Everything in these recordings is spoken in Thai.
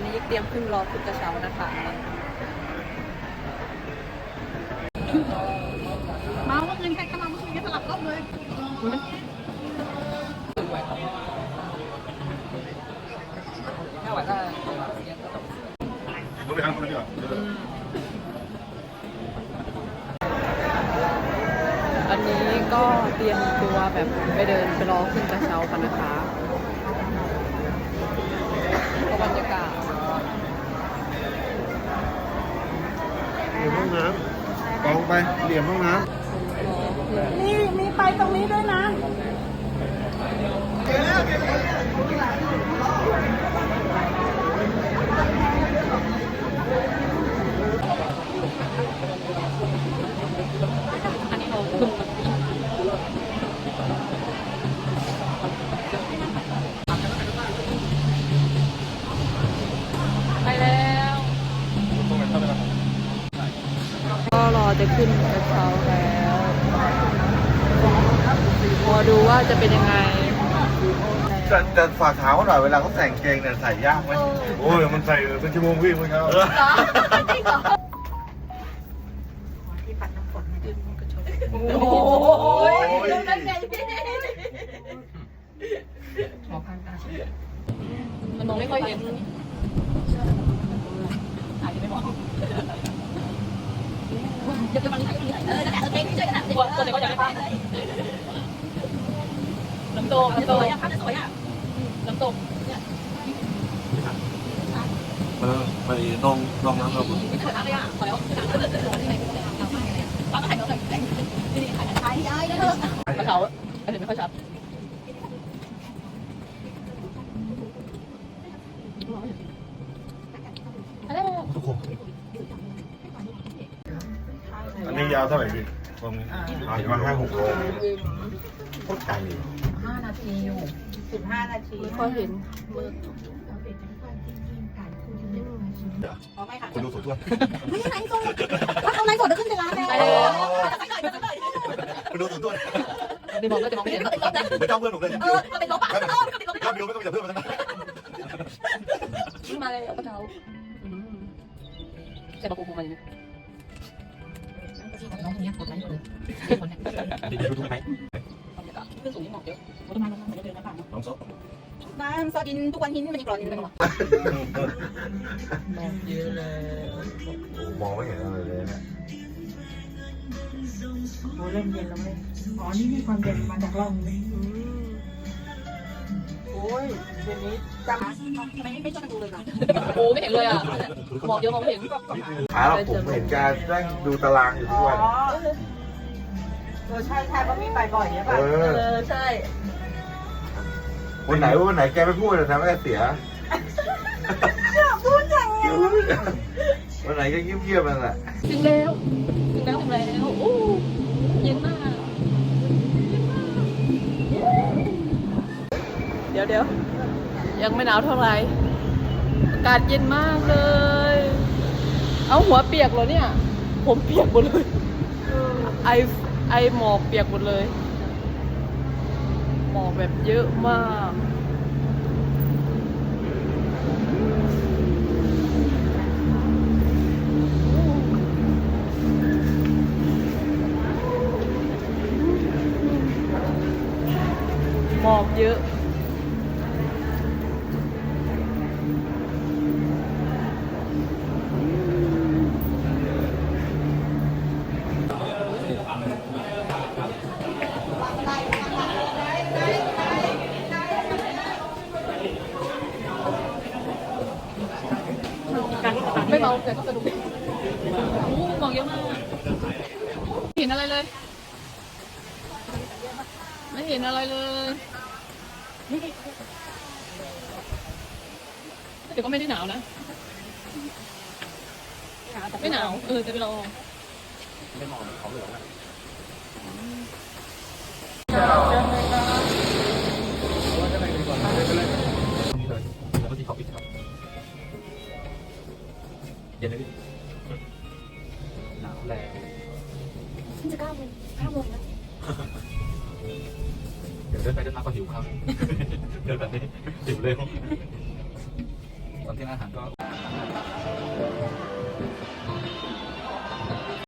นนี้เตรียมขึ้นรอขึ้นกระเช้านะคะ มาเมื่อคืนใครเข้ามาเมื่อคืนก็สลับรอบเลยถ้าไหวก็เสียงก็ตกเราไปทางคนนี้ก่อนอันนี้ก็เตรียมตัวแบบไปเดินไปรอขึ้นกระเช้ากันนะคะก็บรรยากาศ เหลี่ยมห้องน้ำกองไปเหลี่ยมห้องน้ำนี่มีไปตรงนี้ด้วยนะ จะเป็นยังไงจะจะฝากถามเขาหน่อยเวลาเขาใส่กางเกงเนี่ยใส่ยากไหมำโอ้ยมันใส่เป็นชั่วโมงวิ่งเมื่อเช้าโอ้โอ้ยหมอพันตามันมองไม่ค่อยเห็นถ่ายไม่มองเดี๋ยวจะมาถ่ายก็มีถ่ายเออแต่เองช่วยกันนะตัวตัวเด็กก็อยากได้ภาพน้ำ ตกน้ำตกภาพจะสวยอะน้ำตกเออไปน้องน้องน้ำเราไม่ถ่ายอะไรอะขอแล้วถ่ายก็เลยถ่ายไม่ได้ป้าก็ถ่ายน้องถ่ายนี่ถ่ายถ่ายได้เถอะกระเช้าอันนี้ไม่ค่อยชัดทุกคนอันนี้ยาวเท่าไหร่พี่ตรงนี้อ่าประมาณห้าหกโลโคตรไกลเลยห้า นาทีอยู่สิบห้านาทีไม่ค่อยเห็นอ๋อไม่ค่ะคุณดูสวยทั่วไม่ใช่ไลฟ์สดถ้าเอาไลฟ์สดจะขึ้นในร้านแล้วคุณดูตัวตัวไม่มองก็จะมองไม่เห็นไม่ต้องเพื่อนหนูเลยเออก็เป็นลบอะเออก็เป็นลบถ้ามีไม่ต้องจับเพื่อนมันนะมาเลยกระเช้าใช่ปะกูคงมาอยู่น้องคนนี้กดไลฟ์เลยดูทุกไหม บรรยากาศขึ้นสูงนี่หมอกเยอะต้นไม้ลงมาเดินนะค่ะน้องซอน้ำซอดินทุกวันหินมันยังกรอนอยู่เลยหรอหมอกเยอะเลยมองไม่เห็นอะไรเลยเนี่ยโอ้เริ่มเย็นแล้วเลยอ๋อนี่มีความเย็นมาจากร่องเลยโอ้ยเดี๋ยวนี้จำทำไมไม่ช่วยกันดูเลยล่ะโอ้ไม่เห็นเลยอะหมอกเยอะมองไม่เห็นขาเราผมเห็นแกนั่งดูตารางอยู่ทุกวัน เออใช่ใช่เพราะมีไปบ่อยใช่ป่ะเออ เออใช่วันไหนวันไหนแกไม่พูดเลยทำให้แกเสียพูดอย่างนี้วันไหนก็เงียบๆนั่นแหละถึงแล้วถึงแล้วถึงแล้วโอ้เย็นมากเดี๋ยวเดี๋ยวยังไม่หนาวเท่าไหร่อากาศเย็นมากเลย เอาหัวเปียกเหรอเนี่ย ผมเปียกหมดเลยไอ ไอหมอกเปียกหมดเลย หมอกแบบเยอะมาก หมอกเยอะ ไม่เบาแต่ก็สนุกโอ้หมอกเยอะมากไม่เห็นอะไรเลย ไม่เห็นอะไรเลย แต่ก็ไม่ได้หนาวนะ ไม่หนาว เออจะไปลองแล้วก็ที่เขาปิดครับเย็นเลยพี่หนาวแรงจะเก้าโมงห้าโมงนะเดี๋ยวเดินไปเดินมาก็หิวครับ กิแบบนี้หิวเร็วตอนที่อาหารก็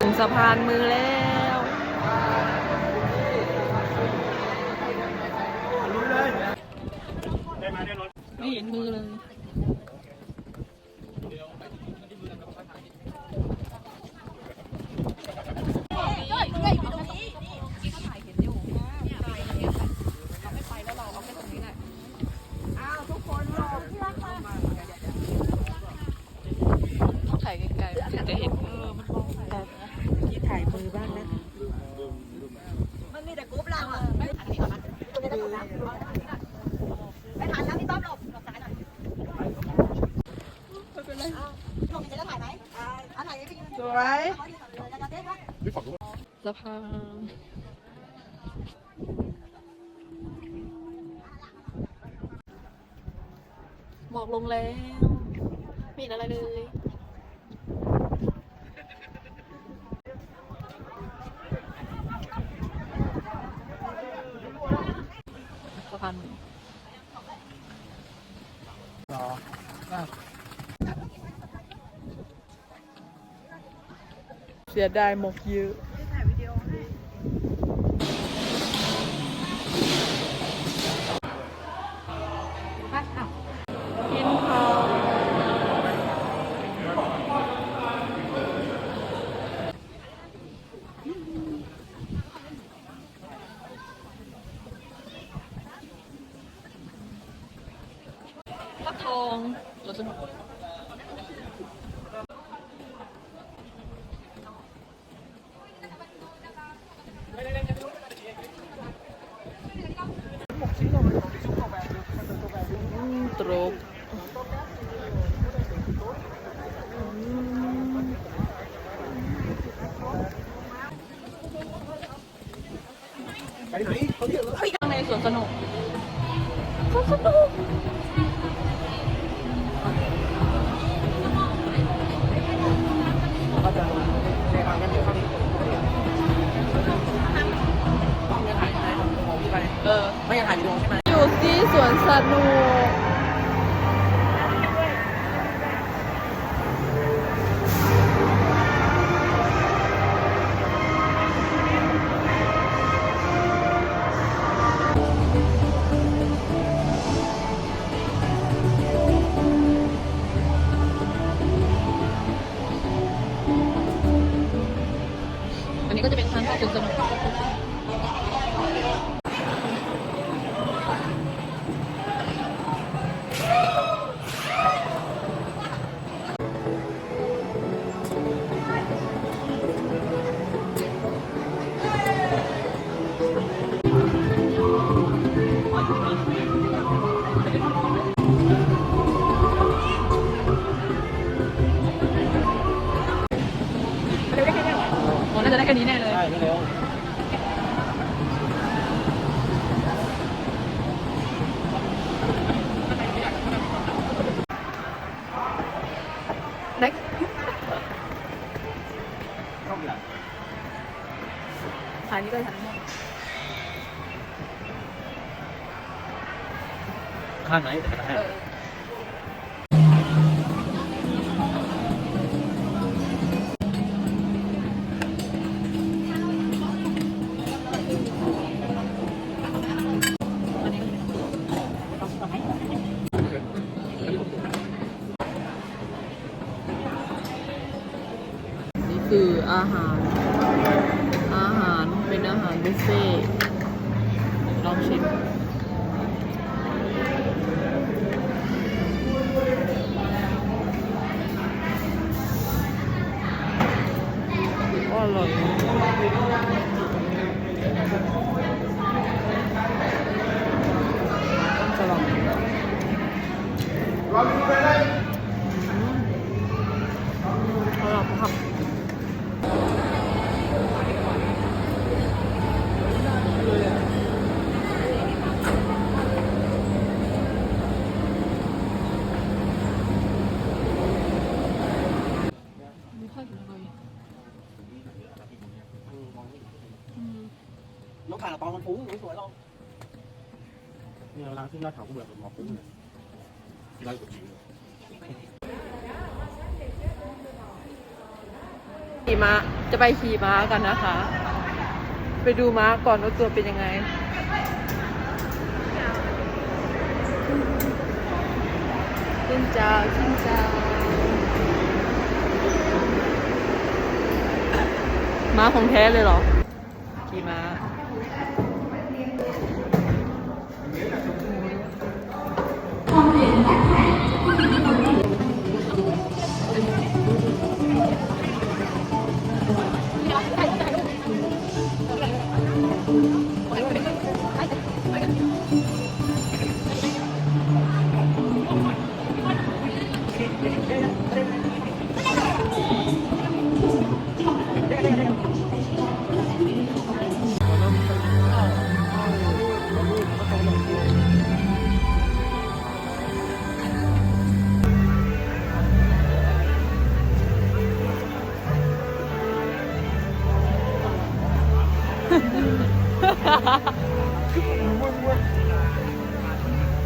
ถึงสะพานมือแล้วไม่เห็นมือเลย ค่ะหมอกลงแล้วไม่เป็นอะไรเลยสะพานต่เสียดายหมกเยอะ mantrok. Ay, ay, ay, ay, ay, ay, ay, ay, ay, ay, ค่ะนี่ก็ทข้างไหนแต่ละแห่งนี่คืออาหาร บุฟเฟ่ลองชิมอร่อยจะลองอร่อยครับ ขึ้นยอดเขาก็เหมือนกับหมอปุ้งเลยที่เราอยู่ดีขี่ม้าจะไปขี่ม้ากันนะคะ ไปดูม้าก่อนว่าตัวเป็นยังไงขึ้นเจ้าขึ้นเจ้าม้าของแท้เลยเหรอ ขี่ม้า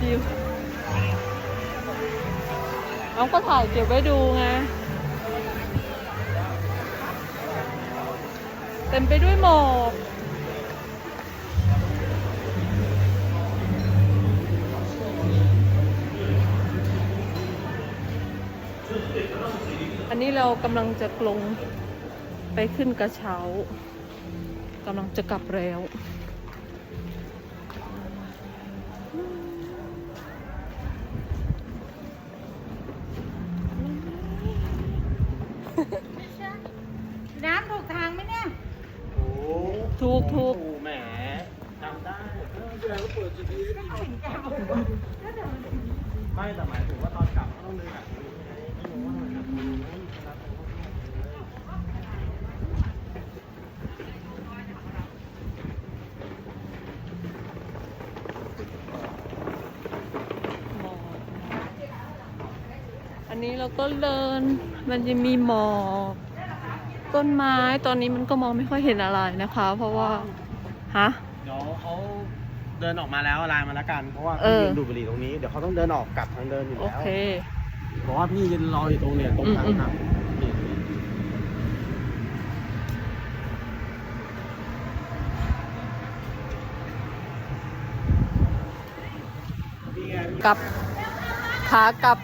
ดิวน้องก็ถ่ายเก็บไว้ดูไง เต็มไปด้วยหมอกอันนี้เรากำลังจะกลงไปขึ้นกระเช้ากำลังจะกลับแล้ว น้ำถูกทางไหมเนี่ย โอ้ ถูกถูก โหแหมจำได้ไม่แต่หมายถึงว่าตอนกลับก็ต้องเดินแบบนี้ไงไม่รู้ว่ามันจะมีไหม หมอก อันนี้เราก็เดิน มันจะมีหมอกต้นไม้ตอนนี้มันก็มองไม่ค่อยเห็นอะไรนะคะ เพราะว่าฮะเดี๋ยวเขาเดินออกมาแล้วไลน์มาแล้วกันเพราะว่าเอพี่อยืนดูดบุหรี่ตรงนี้เดี๋ยวเขาต้องเดินออกกลับทางเดินอยู่โอแล้วเค เพราะว่าพี่ยืนรออยู่ตรงเนี่ยตรงทางอืมหักนี่กลับขากลับ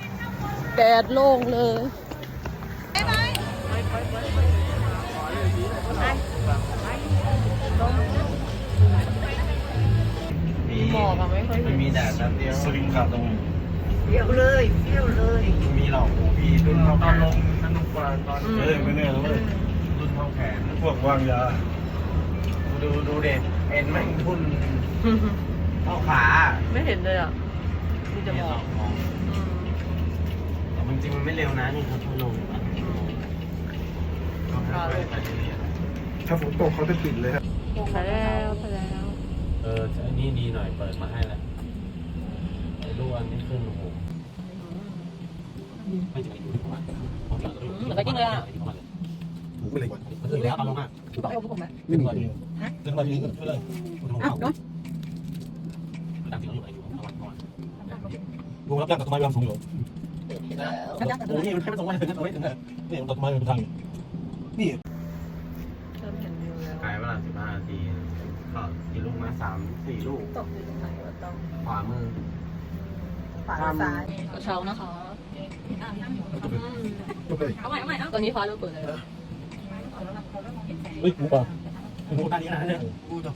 แดดโล่งเลยมีหมอกอะไม่ค่อยมันเห็นมีแดดแป๊บเดียวสลิงขาตรงเที่ยวเลยเที่ยวเลยมีหรอกพี่รุ่นเท่าตแขอนนลงนั่นลงกลางตอนเอ้ยไม่แน่นะเว้ยรุ่นเท่าแขนพวกวางยาดูดูเด็กเอ็นแม่งทุ่นเท่าขาไม่เห็นเลยอะมีแต่หมอกมองแต่ จริงๆมันไม่เร็วนะนี่ครับทุนลงก็ค่อยๆไปเรื่อยถ้าฝนตกเขาจะปิดเลยครับไปแล้วไปแล้วๆเอออันนี้ดีหน่อยเปิดมาให้แล้วไอ้ลูกอันนี้ขึ้นโอ้โหไม่จะไปดูดีกว่าเหมือนไปกิ้งเลยอะถูกไปเลยก่อนมันถึงแล้วตอนลงอะต้องเอาพวกผมไหมขึ้นก่อนขึ้นก่อนขึ้นไปเลยอ้าวโดนตามที่เราอยู่ไปอยู่ระวังก่อนลุงรับจ้างตัดต้นไม้ไปทำสูงอยู่ โอ้นี่มันแค่ไม่ตรงไปถึงตรงไม่ถึงเลยนี่ตัดต้นไม้ไปทางนี่เริ่มเห็นวิวแล้วขายเวลาสิบห้านาทีก็กี่ลูกนะสามสี่ลูกตกอยู่ตรงไหนวะต้องขวามือขวาซ้ายกระเช้านะคะเอาใหม่เอาใหม่ตอนนี้ฟ้าเริ่มเปิดแล้วเฮ้ยหมูป่าโอ้โหด้านี้นะเนี่ยกูจะ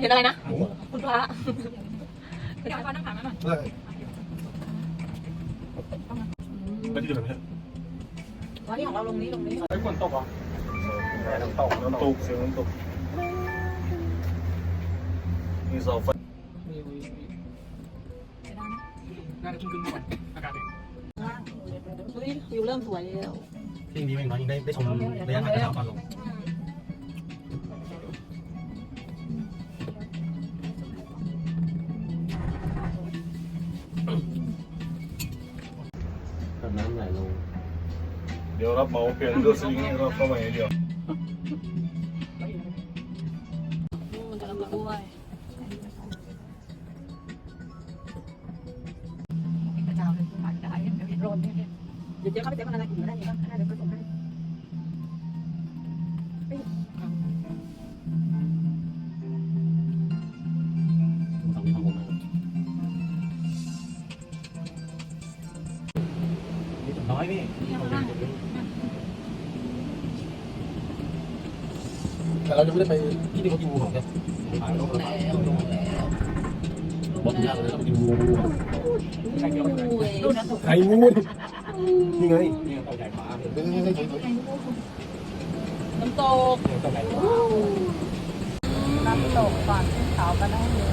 เห็นอะไรนะคุณพระเดี๋ยวให้ฟ้านั่งผ่านมาหน่อย ได้ไม่ที่แบบนี้วันนี้ของเราลงนี้ลงนี้ไอ้ฝนตกเหรอน้ำตกน้ำตกเสียงน้ำตกมีเสาไฟน่าจะขึ้นขึ้นก่อนอากาศดีเฮ้ยวิวเริ่มสวยแล้วจริงดีเป็นน้อยยิ่งได้ได้ชมระยะทางกระเช้าตอนลง โรนเนี่ยเดี๋ยวเจ๊เข้าไปเจ๊มันอะไรอยู่ได้ไหมบ้างได้เดี๋ยวก็ส่งให้น้อยพี่ แต่ เราจะไม่ได้ไปที่ที่เขากินงูเห่าเนี่ยบอกยากเลยเราไปกินงูงูไข่งูนี่ไงนี่เต่าใหญ่ฟ้าเฮ้ยเฮ้ยเฮ้ยเฮ้ยน้ำตกน้ำตกก่อนขึ้นเขาก็ได้เลย